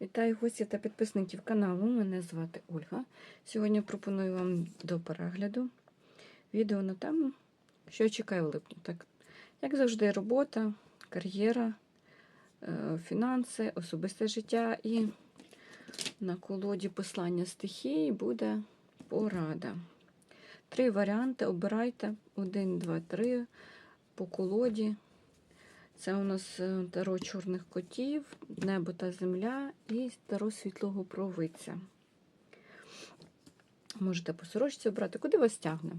Вітаю гостів та підписників каналу. Мене звати Ольга. Сьогодні пропоную вам до перегляду відео на тему, що чекає в липні. Так, як завжди, робота, кар'єра, е, фінанси, особисте життя і на колоді послання стихії буде порада. Три варіанти обирайте: один, два, три по колоді. Це у нас е, таро чорних котів, небо та земля і таро світлого провиця. Можете по сорочці обрати, куди вас тягне.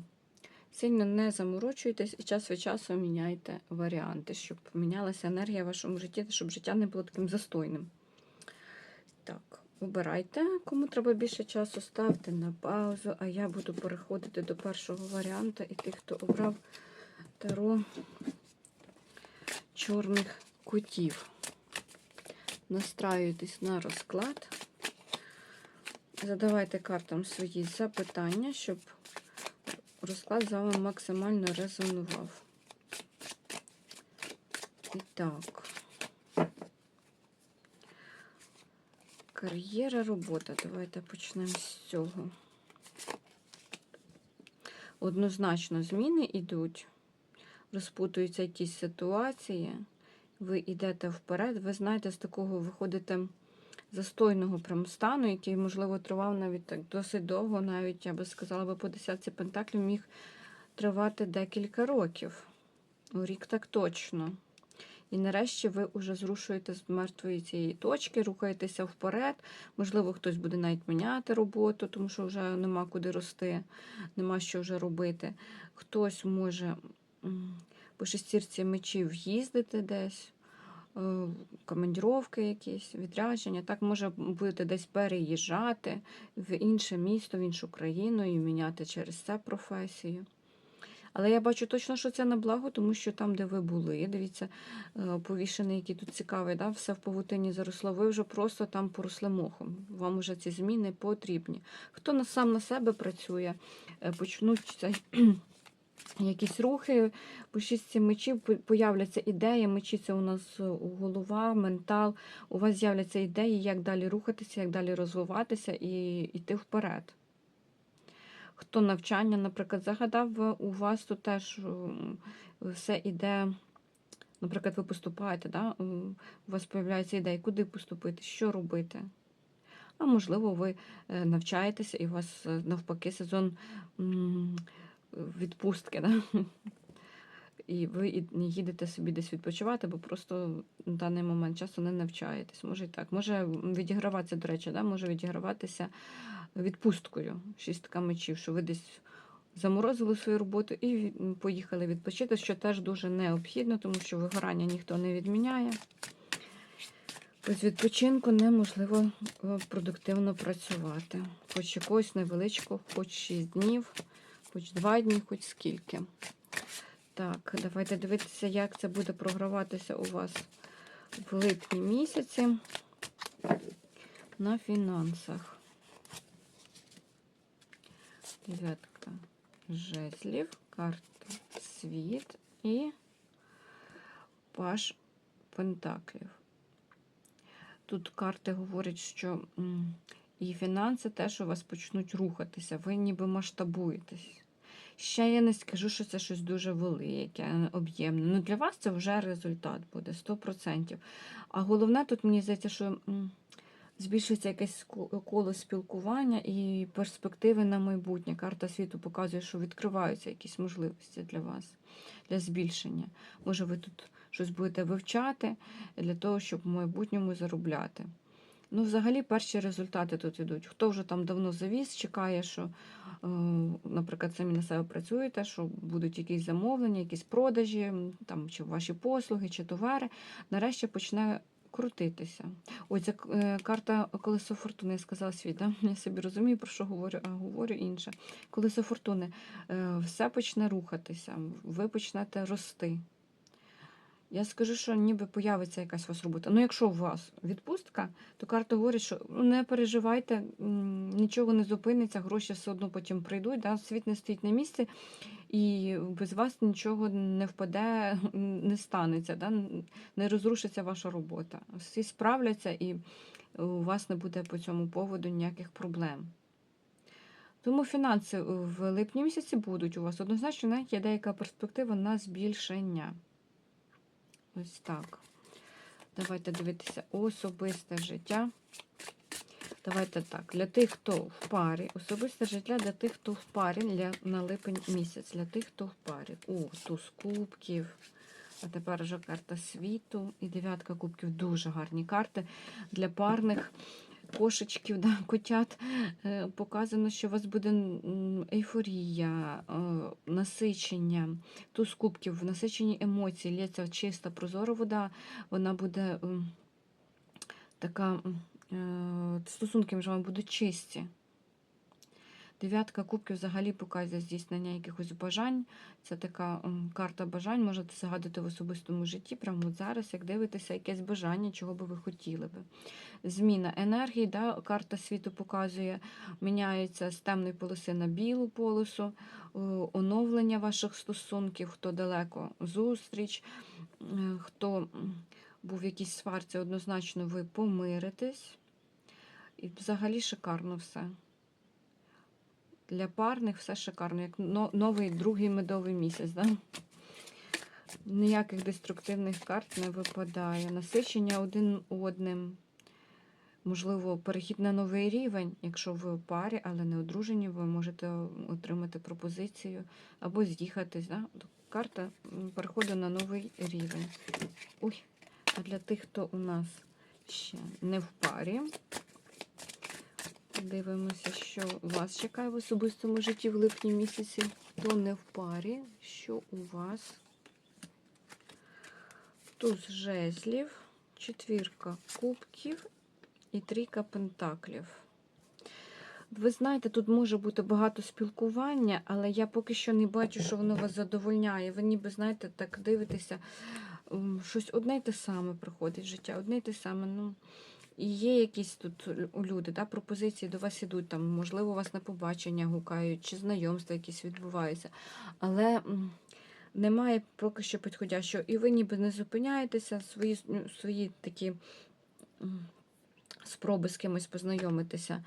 Сильно не заморочуйтесь і час від часу міняйте варіанти, щоб мінялася енергія в вашому житті, щоб життя не було таким застойним. Так, обирайте. Кому треба більше часу, ставте на паузу, а я буду переходити до першого варіанту. І тих, хто обрав таро чорних котів. Настраюйтесь на розклад. Задавайте картам свої запитання, щоб розклад з вами максимально резонував. І так. Кар'єра, робота. Давайте почнемо з цього. Однозначно зміни йдуть розпутуються якісь ситуації, ви йдете вперед, ви знаєте, з такого виходите застойного прям стану, який, можливо, тривав навіть так досить довго, навіть, я би сказала, би по десятці пентаклів міг тривати декілька років. У рік так точно. І нарешті ви вже зрушуєте з мертвої цієї точки, рухаєтеся вперед. Можливо, хтось буде навіть міняти роботу, тому що вже нема куди рости, нема що вже робити. Хтось може по шестірці мечів їздити десь, е, командіровки якісь, відрядження. Так, може будете десь переїжджати в інше місто, в іншу країну і міняти через це професію. Але я бачу точно, що це на благо, тому що там, де ви були, дивіться, е, повішений, який тут цікавий, да, все в павутині заросло, ви вже просто там поросли мохом. Вам вже ці зміни потрібні. Хто сам на себе працює, е, почнуться якісь рухи, по шістці мечів появляться ідеї. Мечі це у нас голова, ментал. У вас з'являться ідеї, як далі рухатися, як далі розвиватися і йти вперед. Хто навчання, наприклад, загадав, у вас тут теж все іде. Наприклад, ви поступаєте, да? у вас з'являється ідея, куди поступити, що робити. А можливо, ви е, навчаєтеся, і у вас е, навпаки сезон відпустки. Да? І ви їдете собі десь відпочивати, бо просто на даний момент часу не навчаєтесь. Може і так. Може відіграватися, до речі, да? може відіграватися відпусткою. Шістка мечів, що ви десь заморозили свою роботу і поїхали відпочити, що теж дуже необхідно, тому що вигорання ніхто не відміняє. Без відпочинку неможливо е, продуктивно працювати. Хоч якогось невеличкого, хоч 6 днів хоч два дні, хоч скільки. Так, давайте дивитися, як це буде програватися у вас в липні місяці на фінансах. Дев'ятка жезлів, карта світ і паш пентаклів. Тут карти говорять, що і фінанси теж у вас почнуть рухатися, ви ніби масштабуєтесь. Ще я не скажу, що це щось дуже велике, об'ємне. Ну, Для вас це вже результат буде 100%. А головне, тут мені здається, що збільшується якесь коло спілкування і перспективи на майбутнє. Карта світу показує, що відкриваються якісь можливості для вас, для збільшення. Може, ви тут щось будете вивчати для того, щоб в майбутньому заробляти. Ну, взагалі, перші результати тут йдуть. Хто вже там давно завіз, чекає, що, е, наприклад, самі на себе працюєте, що будуть якісь замовлення, якісь продажі, там, чи ваші послуги, чи товари, нарешті почне крутитися. Ось ця е, карта колесо фортуни, я сказала світ, да? я собі розумію, про що говорю, а говорю інше. Колесо фортуни, е, все почне рухатися, ви почнете рости. Я скажу, що ніби появиться якась у вас робота. Ну, якщо у вас відпустка, то карта говорить, що не переживайте, нічого не зупиниться, гроші все одно потім прийдуть. Да? Світ не стоїть на місці, і без вас нічого не впаде, не станеться, да? не розрушиться ваша робота. Всі справляться і у вас не буде по цьому поводу ніяких проблем. Тому фінанси в липні місяці будуть у вас однозначно навіть є деяка перспектива на збільшення. Ось так. Давайте дивитися особисте життя. Давайте так. Для тих, хто в парі, особисте життя для тих, хто в парі для, на липень місяць, для тих, хто в парі. О, туз кубків. А тепер вже карта світу і дев'ятка кубків. Дуже гарні карти для парних кошечків, да, котят. Е, Показано, що у вас буде ейфорія, е, насичення. Туз кубків, насичені емоції, лється чиста, прозора вода. Вона буде така. е, Стосунки між вами будуть чисті. Дев'ятка кубків взагалі показує здійснення якихось бажань. Це така карта бажань. Можете загадати в особистому житті прямо от зараз, як дивитеся, якесь бажання, чого би ви хотіли би. Зміна енергії, да, карта світу показує, міняється з темної полоси на білу полосу, оновлення ваших стосунків, хто далеко зустріч, е, хто був в якійсь сварці, однозначно ви помиритесь. І взагалі шикарно все. Для парних все шикарно, як новий другий медовий місяць. Да? Ніяких деструктивних карт не випадає. Насичення один одним. Можливо, перехід на новий рівень. Якщо ви у парі, але не одружені, ви можете отримати пропозицію або з'їхатись. Да? Карта переходу на новий рівень. Ой, а для тих, хто у нас ще не в парі. Дивимося, що вас чекає в особистому житті в липні місяці. Хто не в парі, що у вас? Туз жезлів, четвірка кубків і трійка пентаклів. Ви знаєте, тут може бути багато спілкування, але я поки що не бачу, що воно вас задовольняє. Ви ніби, знаєте, так дивитеся, щось одне й те саме приходить в життя, одне й те саме. Ну, і є якісь тут люди, да, пропозиції до вас ідуть, там, можливо, вас на побачення гукають, чи знайомства якісь відбуваються. Але немає поки що підходящого. І ви ніби не зупиняєтеся, свої, ну, свої такі спроби з кимось познайомитися.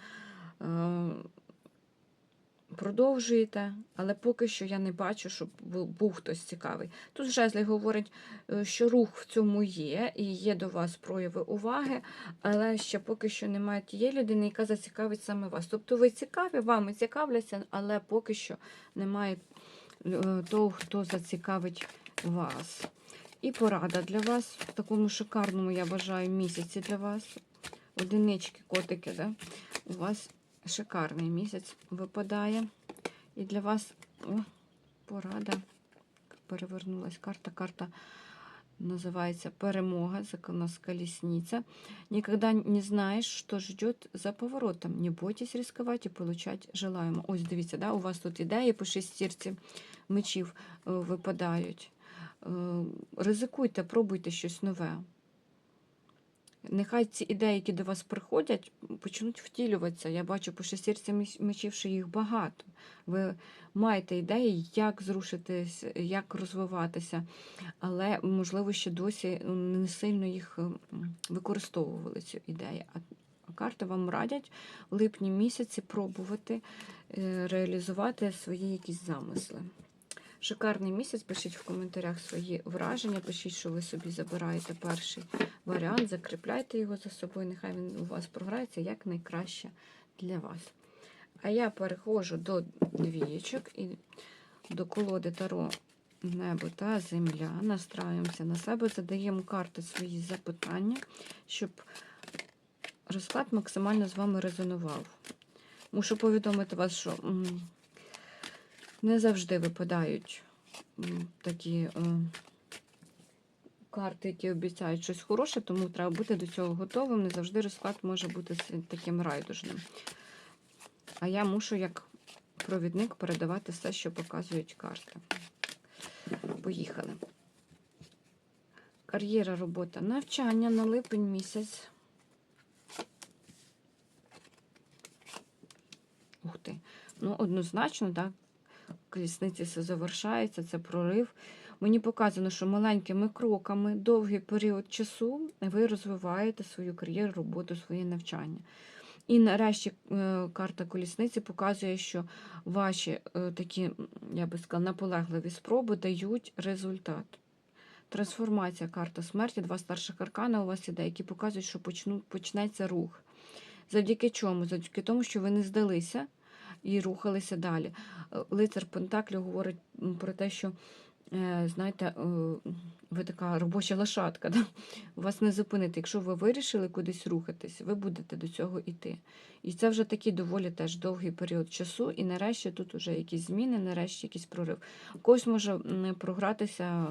Продовжуєте, але поки що я не бачу, щоб був хтось цікавий. Тут Жезлі говорить, е, що рух в цьому є, і є до вас прояви уваги, але ще поки що немає тієї людини, яка зацікавить саме вас. Тобто ви цікаві, вами цікавляться, але поки що немає е, того, хто зацікавить вас. І порада для вас в такому шикарному, я бажаю, місяці для вас. Одинички, котики, да? у вас шикарний місяць випадає. І для вас о, порада. Перевернулась карта. Карта называется «Перемога», у. Никогда не знаешь, что ждет за поворотом. Не бойтесь рисковать і получать желаємо. Ось дивіться, да, у вас тут ідеї по шестірці мечів е, випадають. Е, Ризикуйте, пробуйте щось нове. Нехай ці ідеї, які до вас приходять, почнуть втілюватися. Я бачу по шестірці мечів, що їх багато. Ви маєте ідеї, як зрушитись, як розвиватися, але, можливо, ще досі не сильно їх використовували цю ідею. А а карти вам радять в липні місяці пробувати е, реалізувати свої якісь замисли. Шикарний місяць. Пишіть в коментарях свої враження, пишіть, що ви собі забираєте перший варіант, закріпляйте його за собою, нехай він у вас програється як найкраще для вас. А я переходжу до двієчок і до колоди Таро Небо та Земля. Настраюємося на себе, задаємо карти свої запитання, щоб розклад максимально з вами резонував. Мушу повідомити вас, що не завжди випадають такі е, карти, які обіцяють щось хороше, тому треба бути до цього готовим. Не завжди розклад може бути таким райдужним. А я мушу, як провідник, передавати все, що показують карти. Поїхали. Кар'єра, робота, навчання на липень місяць. Ух ти. Ну, однозначно, так. Колісниці все завершається, це прорив. Мені показано, що маленькими кроками, довгий період часу ви розвиваєте свою кар'єру, роботу, своє навчання. І нарешті е, карта колісниці показує, що ваші е, такі, я би сказала, наполегливі спроби дають результат. Трансформація карта смерті, два старших аркана у вас іде, які показують, що почну, почнеться рух. Завдяки чому? Завдяки тому, що ви не здалися і рухалися далі. Е, Лицар Пентаклі говорить про те, що, е, знаєте, е, ви така робоча лошадка. Да? Вас не зупинити. Якщо ви вирішили кудись рухатись, ви будете до цього йти. І це вже такий доволі теж довгий період часу, і нарешті тут вже якісь зміни, нарешті якийсь прорив. У когось може програтися,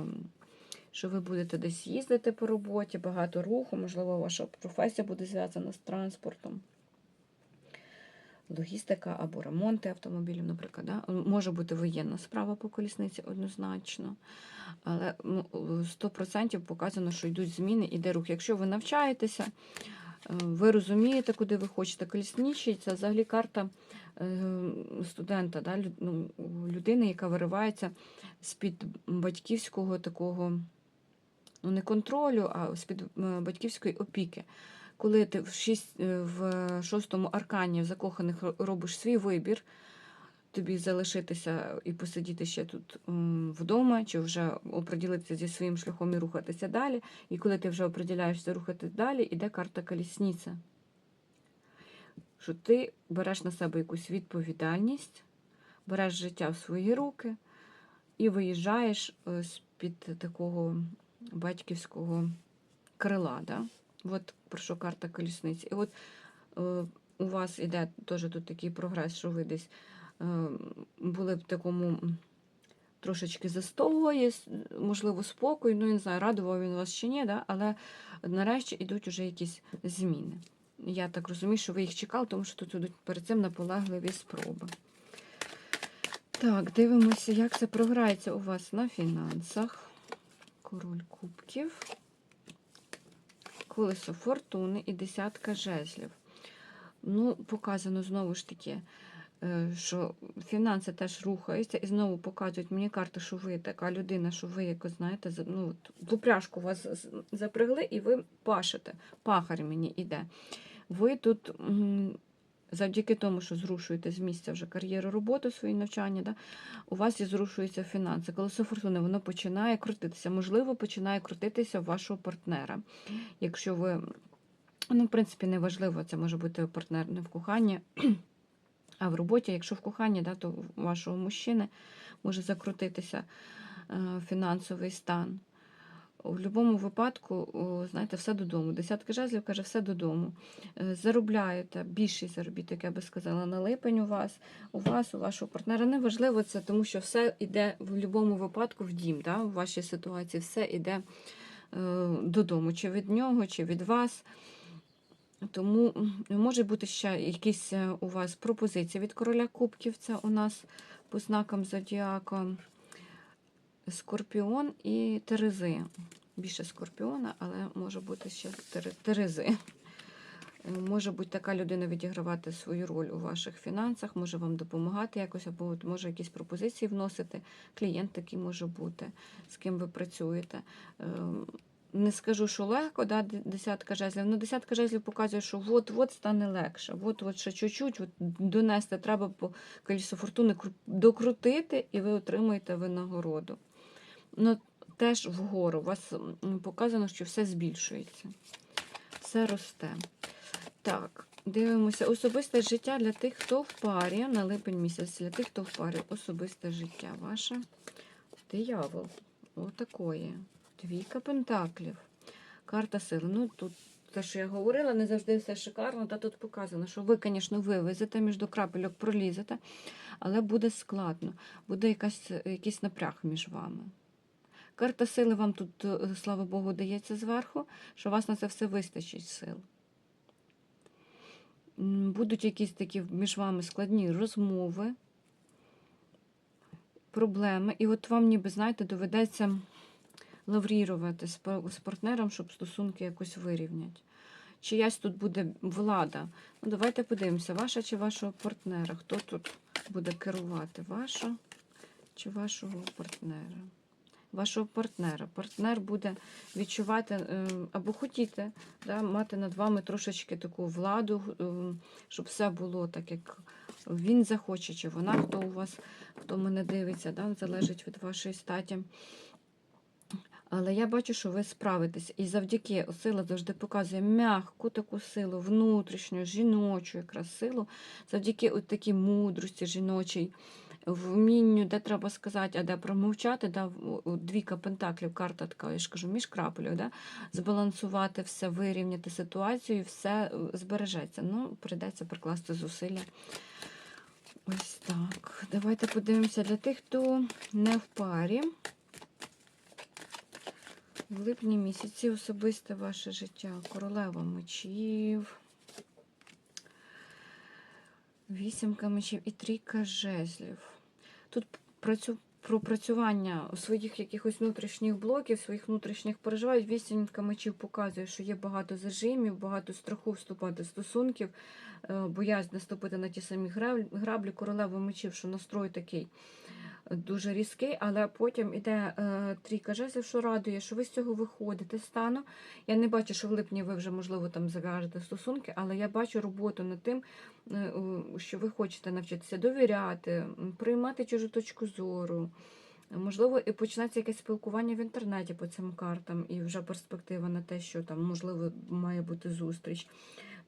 що ви будете десь їздити по роботі, багато руху, можливо, ваша професія буде зв'язана з транспортом. Логістика або ремонти автомобілів, наприклад. Да? Може бути воєнна справа по колісниці однозначно. Але ну, 100% показано, що йдуть зміни, іде рух. Якщо ви навчаєтеся, е, ви розумієте, куди ви хочете. Колісничий це взагалі карта е, студента, да? ну, людини, яка виривається з-під батьківського такого, ну не контролю, а з-під е, батьківської опіки. Коли ти в, шість, е, в шостому аркані в закоханих робиш свій вибір, тобі залишитися і посидіти ще тут вдома, чи вже оприділитися зі своїм шляхом і рухатися далі. І коли ти вже оприділяєшся рухатись далі, іде карта колісниця. Що ти береш на себе якусь відповідальність, береш життя в свої руки і виїжджаєш е, з-під такого батьківського крила. Да? От про що карта колісниці. І от е, у вас іде теж тут такий прогрес, що ви десь е, були в такому трошечки застої, можливо, спокою, ну, я не знаю, радував він вас чи ні, да? але нарешті йдуть уже якісь зміни. Я так розумію, що ви їх чекали, тому що тут ідуть перед цим наполегливі спроби. Так, дивимося, як це програється у вас на фінансах. Король кубків, колесо фортуни і десятка жезлів. Ну, показано знову ж таки, е, що фінанси теж рухаються, і знову показують мені карти, що ви така людина, що ви якось, знаєте, ну, в упряжку вас запрягли, і ви пашете. Пахар мені йде. Ви тут. Завдяки тому, що зрушуєте з місця вже кар'єру, роботу, свої навчання, да, у вас і зрушуються фінанси. Колесо фортуни воно починає крутитися. Можливо, починає крутитися вашого партнера. Якщо ви, ну, в принципі, неважливо, це може бути партнер не в коханні, а в роботі. Якщо в коханні, да, то у вашого мужчини може закрутитися е, фінансовий стан. У будь-якому випадку, знаєте, все додому. Десятка жезлів каже, все додому. Е, Заробляєте більший заробіток, я би сказала, на липень у вас, у вас, у вашого партнера. Неважливо це, тому що все йде в будь-якому випадку в дім. Да? У вашій ситуації все йде е, додому, чи від нього, чи від вас. Тому може бути ще якісь е, у вас пропозиції від короля кубків. Це у нас по знакам зодіака. Скорпіон і Терези. Більше скорпіона, але може бути ще Терези. Може бути така людина відігравати свою роль у ваших фінансах, може вам допомагати якось, або може якісь пропозиції вносити. Клієнт такий може бути, з ким ви працюєте. Ем, Не скажу, що легко, да, десятка жезлів. Ну, десятка жезлів показує, що от-от стане легше. От-от ще чуть-чуть донести треба по колісу фортуни докрутити, і ви отримуєте винагороду. Ну, теж вгору. У вас показано, що все збільшується. Все росте. Так, дивимося. Особисте життя для тих, хто в парі на липень місяць. Для тих, хто в парі. Особисте життя ваше. Диявол. Отакої. Двійка пентаклів. Карта сили. Ну, тут те, що я говорила, не завжди все шикарно. Та тут показано, що ви, звісно, вивезете, між до крапельок пролізете, але буде складно. Буде якась, якийсь напряг між вами. Карта сили вам тут, е, слава Богу, дається зверху, що вас на це все вистачить сил. Будуть якісь такі між вами складні розмови, проблеми. І от вам, ніби, знаєте, доведеться лаврірувати з партнером, щоб стосунки якось вирівняти. Чиясь тут буде влада. Ну, давайте подивимося, ваша чи вашого партнера. Хто тут буде керувати? Ваша чи вашого партнера? Вашого партнера. Партнер буде відчувати е, або хотіти да, мати над вами трошечки таку владу, е, щоб все було так, як він захоче, чи вона, хто у вас, хто мене дивиться, да, залежить від вашої статі. Але я бачу, що ви справитесь. І завдяки сила завжди показує м'яку таку силу, внутрішню, жіночу якраз силу, завдяки от такій мудрості жіночій, вмінню, де треба сказати, а де промовчати, да, двійка пентаклів, карта така, я ж кажу, між крапелю, да, збалансувати все, вирівняти ситуацію, все е, збережеться. Ну, прийдеться прикласти зусилля. Ось так. Давайте подивимося для тих, хто не в парі. В липні місяці особисте ваше життя. Королева мечів. Вісімка мечів і трійка жезлів. Тут працю... про працювання своїх якихось внутрішніх блоків, своїх внутрішніх переживань. Вісінька мечів показує, що є багато зажимів, багато страху вступати в стосунків, е, боязнь наступити на ті самі граблі. Королева мечів, що настрой такий дуже різкий, але потім іде е, трійка жезлів, що радує, що ви з цього виходите стану. Я не бачу, що в липні ви вже, можливо, там зав'яжете стосунки, але я бачу роботу над тим, е, що ви хочете навчитися довіряти, приймати чужу точку зору. Можливо, і почнеться якесь спілкування в інтернеті по цим картам, і вже перспектива на те, що там, можливо, має бути зустріч.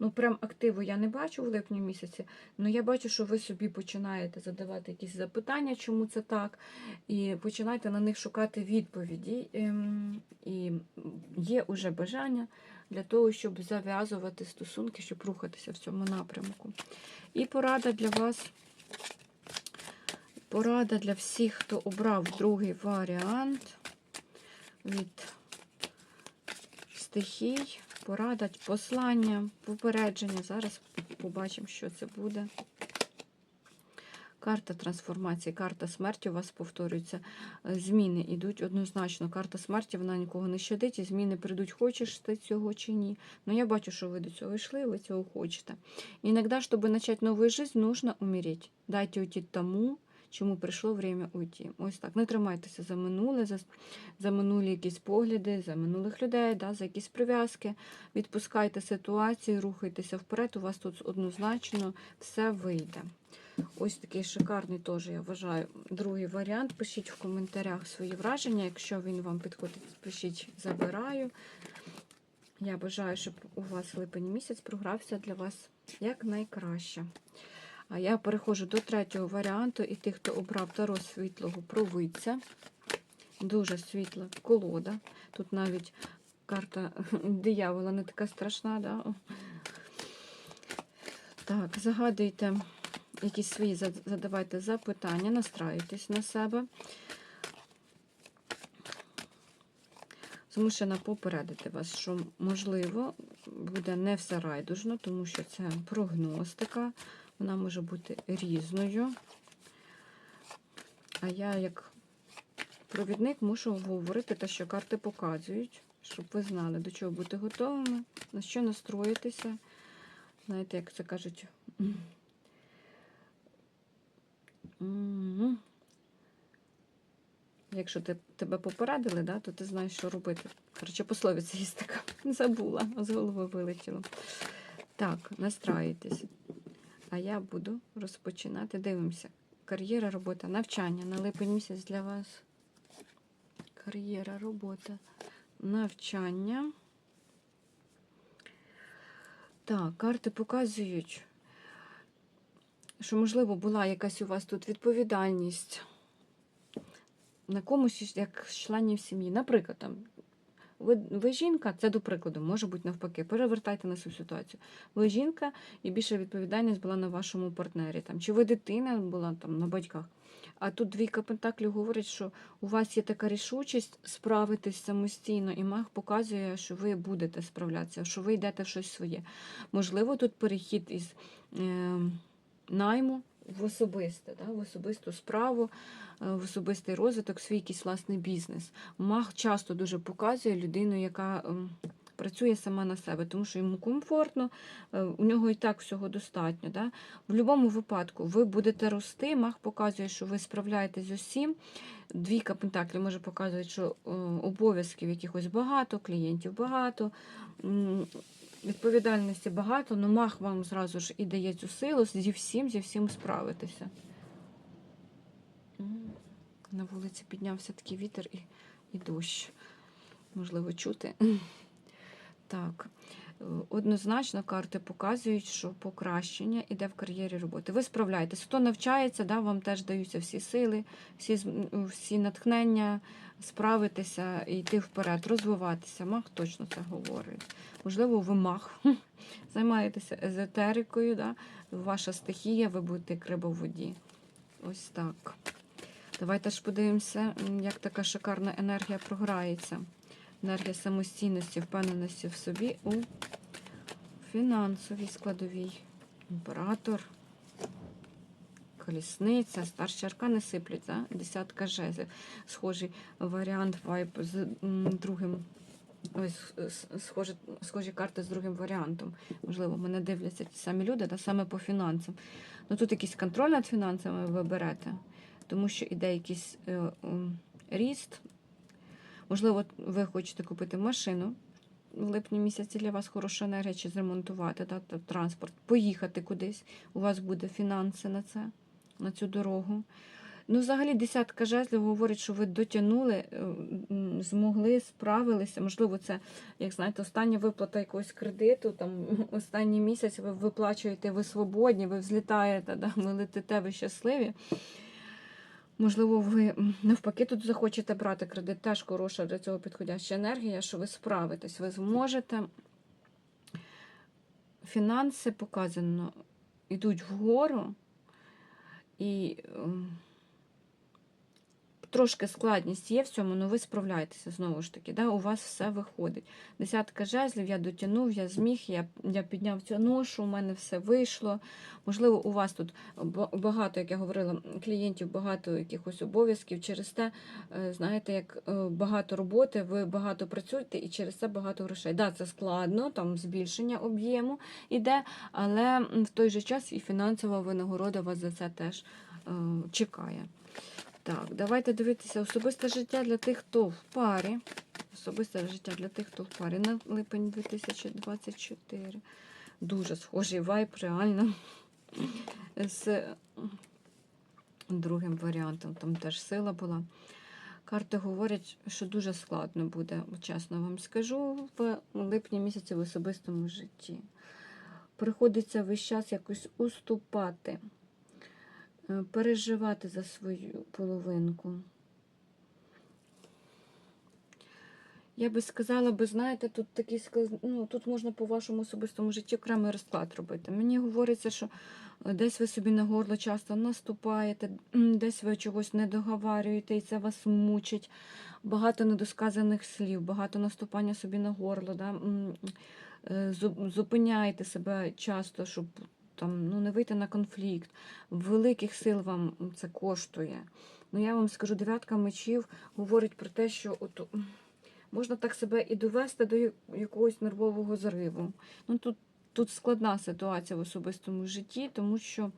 Ну, прям активу я не бачу в липні місяці, але я бачу, що ви собі починаєте задавати якісь запитання, чому це так, і починаєте на них шукати відповіді. Ем, І є уже бажання для того, щоб зав'язувати стосунки, щоб рухатися в цьому напрямку. І порада для вас. Порада для всіх, хто обрав другий варіант від стихій. Порада, послання, попередження. Зараз побачимо, що це буде. Карта трансформації, карта смерті у вас повторюється. Зміни йдуть однозначно. Карта смерті вона нікого не щадить, і зміни прийдуть, хочеш ти цього чи ні. Ну я бачу, що ви до цього йшли, ви цього хочете. Иногда, чтобы начать новую жизнь, нужно умереть. Дайте уйти тому, чому прийшло время уйти. Ось так. Не тримайтеся за минуле, за, за минулі якісь погляди, за минулих людей, да, за якісь прив'язки. Відпускайте ситуацію, рухайтеся вперед. У вас тут однозначно все вийде. Ось такий шикарний теж, я вважаю, другий варіант. Пишіть в коментарях свої враження. Якщо він вам підходить, пишіть забираю. Я бажаю, щоб у вас липень місяць програвся для вас якнайкраще. А я переходжу до третього варіанту, і тих, хто обрав таро світлого провидця. Дуже світла колода. Тут навіть карта диявола не така страшна. Да? Так, загадуйте якісь свої, задавайте запитання, настраюйтесь на себе. Змушена попередити вас, що, можливо, буде не все райдужно, тому що це прогностика, вона може бути різною. А я, як провідник, мушу говорити те, що карти показують, щоб ви знали, до чого бути готовими, на що настроїтися. Знаєте, як це кажуть. Якщо ти, тебе попередили, да, то ти знаєш, що робити. Коротше, пословиця є така. Забула, з голови вилетіло. Так, настраюйтесь. А я буду розпочинати. Дивимося. Кар'єра, робота, навчання на липень місяць для вас. Кар'єра, робота, навчання. Так, карти показують, що, можливо, була якась у вас тут відповідальність на комусь як членів сім'ї. Наприклад, там, ви, ви жінка, це до прикладу, може бути навпаки. Перевертайте на цю ситуацію. Ви жінка, і більша відповідальність була на вашому партнері. Там, чи ви дитина була там на батьках. А тут двійка пентаклів говорить, що у вас є така рішучість справитись самостійно, і маг показує, що ви будете справлятися, що ви йдете в щось своє. Можливо, тут перехід із е, найму в особисте, да, в особисту справу, е, в особистий розвиток, свій якийсь власний бізнес. Маг часто дуже показує людину, яка ем, працює сама на себе, тому що йому комфортно, е, у нього і так всього достатньо. Да? В будь-якому випадку ви будете рости, мах показує, що ви справляєтесь з усім. Двійка пентаклів може показувати, що е, обов'язків якихось багато, клієнтів багато, відповідальності багато, але мах вам зразу ж і дає цю силу зі всім, зі всім справитися. На вулиці піднявся такий вітер і, і дощ. Можливо, чути. Так. Е, Однозначно карти показують, що покращення іде в кар'єрі роботи. Ви справляєтесь. Хто навчається, да, вам теж даються всі сили, всі, всі натхнення справитися йти вперед, розвиватися. Мах точно це говорить. Можливо, ви мах займаєтеся езотерикою, да? ваша стихія, ви будете як риба в воді. Ось так. Давайте ж подивимося, як така шикарна енергія програється. Енергія самостійності, впевненості в собі у фінансовій складовій. Імператор, колісниця, старші аркани сиплять, да? десятка жезлів. Схожий варіант вайб з другим. Ось схожі, схожі карти з другим варіантом. Можливо, мене дивляться ті самі люди, да, саме по фінансам. Ну тут якийсь контроль над фінансами ви берете, тому що іде якийсь е, м, ріст. Можливо, ви хочете купити машину в липні місяці для вас хороша енергія, чи зремонтувати да, транспорт, поїхати кудись. У вас буде фінанси на це, на цю дорогу. Ну, взагалі, десятка жезлів говорить, що ви дотягнули, е, змогли, справилися. Можливо, це, як знаєте, остання виплата якогось кредиту, там останній місяць ви виплачуєте, ви свободні, ви взлітаєте, да, ви летите, ви щасливі. Можливо, ви навпаки тут захочете брати кредит, теж хороша для цього підходяща енергія, що ви справитесь, ви зможете. Фінанси показано йдуть вгору, і ем, трошки складність є в цьому, але ви справляєтеся знову ж таки. Да? У вас все виходить. Десятка жезлів, я дотягнув, я зміг, я, я підняв цю ношу, у мене все вийшло. Можливо, у вас тут багато, як я говорила, клієнтів, багато якихось обов'язків. Через те, е, знаєте, як е, багато роботи, ви багато працюєте і через це багато грошей. Да, це складно, там збільшення об'єму іде, але в той же час і фінансова винагорода вас за це теж е, чекає. Так, давайте дивитися особисте життя для тих, хто в парі. Особисте життя для тих, хто в парі на липень 2024. Дуже схожий вайб, реально. З другим варіантом, там теж сила була. Карти говорять, що дуже складно буде, чесно вам скажу, в липні місяці в особистому житті. Приходиться весь час якось уступати, переживати за свою половинку. Я би сказала, би, знаєте, тут такий ну, тут можна по вашому особистому житті окремий розклад робити. Мені говориться, що е, десь ви собі на горло часто наступаєте, десь ви чогось не договарюєте, і це вас мучить. Багато недосказаних слів, багато наступання собі на горло. Да? е, зу- Зупиняєте себе часто, щоб там, ну, не вийти на конфлікт. Великих сил вам це коштує. Ну, я вам скажу, дев'ятка мечів говорить про те, що от, можна так себе і довести до якогось нервового зриву. Ну, тут, тут складна ситуація в особистому житті, тому що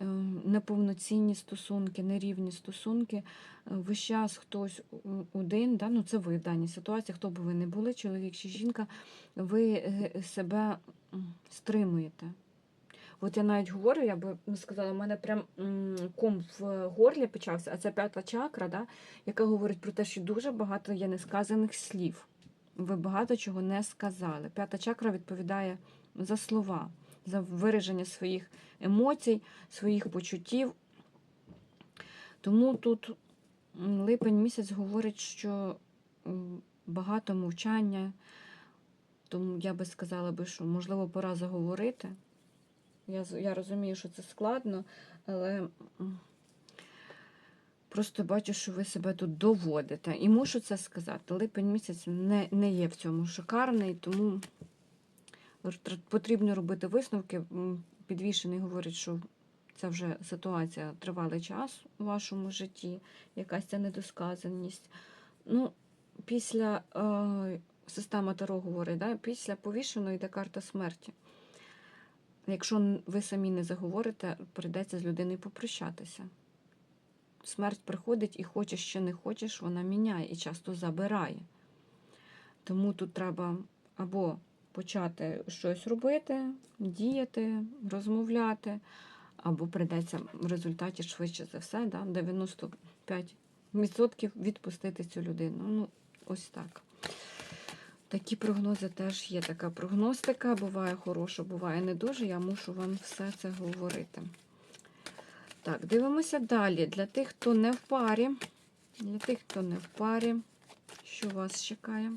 е, неповноцінні стосунки, нерівні стосунки. Е, Весь час хтось один, да, ну це ви в даній ситуації, хто би ви не були, чоловік чи жінка, ви е, себе стримуєте. От я навіть говорю, я би сказала, у мене прям ком в горлі почався, а це п'ята чакра, да, яка говорить про те, що дуже багато є несказаних слів. Ви багато чого не сказали. П'ята чакра відповідає за слова, за вираження своїх емоцій, своїх почуттів. Тому тут липень місяць говорить, що багато мовчання. Тому я би сказала би, що можливо пора заговорити. Я, я розумію, що це складно, але просто бачу, що ви себе тут доводите. І мушу це сказати. Липень місяць не, не є в цьому шикарний, тому потрібно робити висновки. Підвішений говорить, що це вже ситуація тривалий час у вашому житті, якась ця недосказаність. Ну, після е, система Таро говорить, да, після повішеної йде карта смерті. Якщо ви самі не заговорите, прийдеться з людиною попрощатися. Смерть приходить і хочеш чи не хочеш, вона міняє і часто забирає. Тому тут треба або почати щось робити, діяти, розмовляти, або прийдеться в результаті швидше за все, да, 95% відпустити цю людину. Ну, ось так. Такі прогнози теж є така прогностика. Буває хороша, буває не дуже. Я мушу вам все це говорити. Так, дивимося далі. Для тих, хто не в парі. Для тих, хто не в парі, що вас чекає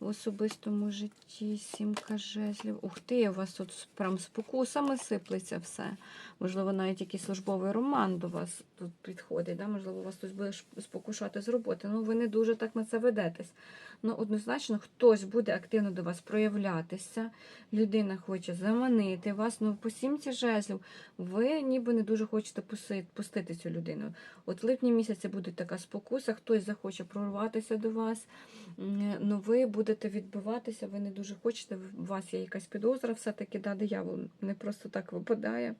в особистому житті, сімка жезлів. Ух ти, у вас тут прям спокусами сиплеться все. Можливо, навіть якийсь службовий роман до вас тут підходить. Да? Можливо, вас хтось буде спокушати з роботи. Ну, ви не дуже так на це ведетесь. Ну, однозначно, хтось буде активно до вас проявлятися. Людина хоче заманити вас. Ну, по сімці жезлів ви ніби не дуже хочете пустити цю людину. От липні місяці буде така спокуса, хтось захоче прорватися до вас. Ну, ви будете відбиватися, ви не дуже хочете, у вас є якась підозра, все-таки, да, диявол не просто так випадає.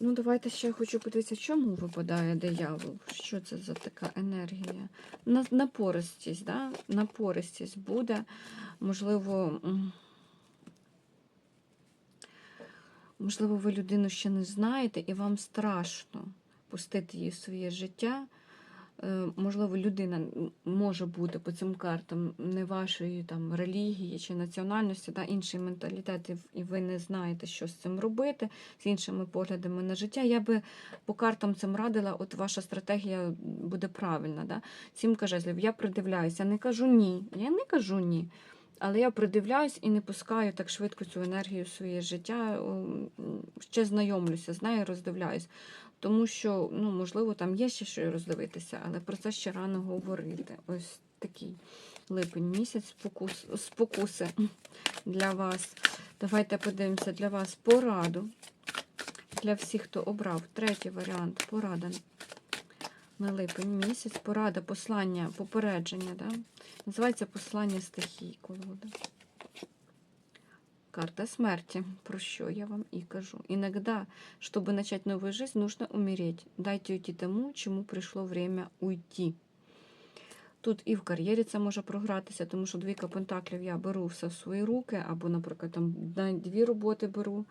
Ну, давайте ще хочу подивитися, чому випадає диявол. Що це за така енергія? Напористість, да? напористість буде. Можливо, можливо, ви людину ще не знаєте, і вам страшно пустити її в своє життя. Е, Можливо, людина може бути по цим картам не вашої там релігії чи національності, да, інший менталітет, і ви не знаєте, що з цим робити, з іншими поглядами на життя. Я би по картам цим радила, от ваша стратегія буде правильна. Да? Сімка жезлів, я придивляюся, не кажу ні. Я не кажу ні. Але я придивляюсь і не пускаю так швидко цю енергію в своє життя. Ще знайомлюся з нею, роздивляюсь. Тому що, ну, можливо, там є ще що роздивитися, але про це ще рано говорити. Ось такий липень місяць спокус, спокуси для вас. Давайте подивимося для вас пораду. Для всіх, хто обрав третій варіант порада на липень місяць. Порада, послання, попередження. Да? Називається послання стихій колода. Карта смерти, про що я вам і кажу. Иногда, чтобы начать новую жизнь, нужно умереть. Дайте уйти тому, чому прийшло время уйти. Тут і в кар'єрі це може програтися, тому що двійка пентаклів я беру все в свої руки, або, наприклад, там на дві роботи беру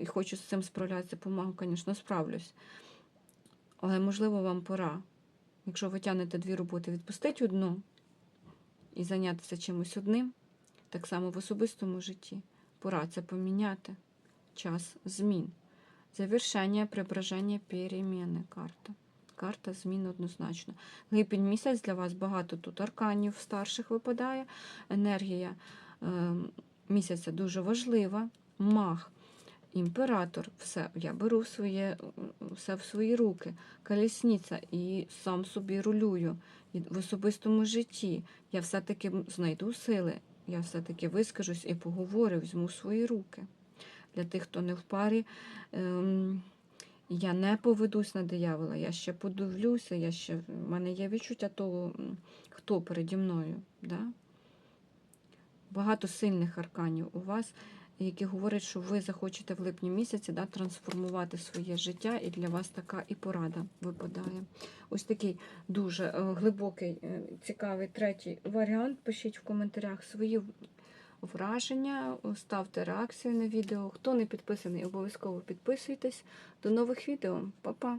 і хочу з цим справлятися, помагу, звісно, справлюсь. Але, можливо, вам пора, якщо ви тягнете дві роботи, відпустити одну і зайнятися чимось одним, так само в особистому житті. Пора це поміняти. Час змін. Завершення, преображення, переміни. Карта. Карта змін однозначно. Липень місяць для вас багато тут арканів старших випадає. Енергія е, місяця дуже важлива. Маг, імператор, все, я беру своє, все в свої руки. Колісниця і сам собі рулюю. І в особистому житті я все-таки знайду сили, я все-таки вискажусь і поговорю, візьму свої руки. Для тих, хто не в парі, ем, я не поведусь на диявола, я ще подивлюся, я ще, в мене є відчуття того, хто переді мною. Да? Багато сильних арканів у вас, які говорять, що ви захочете в липні місяці да, трансформувати своє життя, і для вас така і порада випадає. Ось такий дуже е, глибокий, е, цікавий третій варіант. Пишіть в коментарях свої враження, ставте реакцію на відео. Хто не підписаний, обов'язково підписуйтесь. До нових відео. Па-па!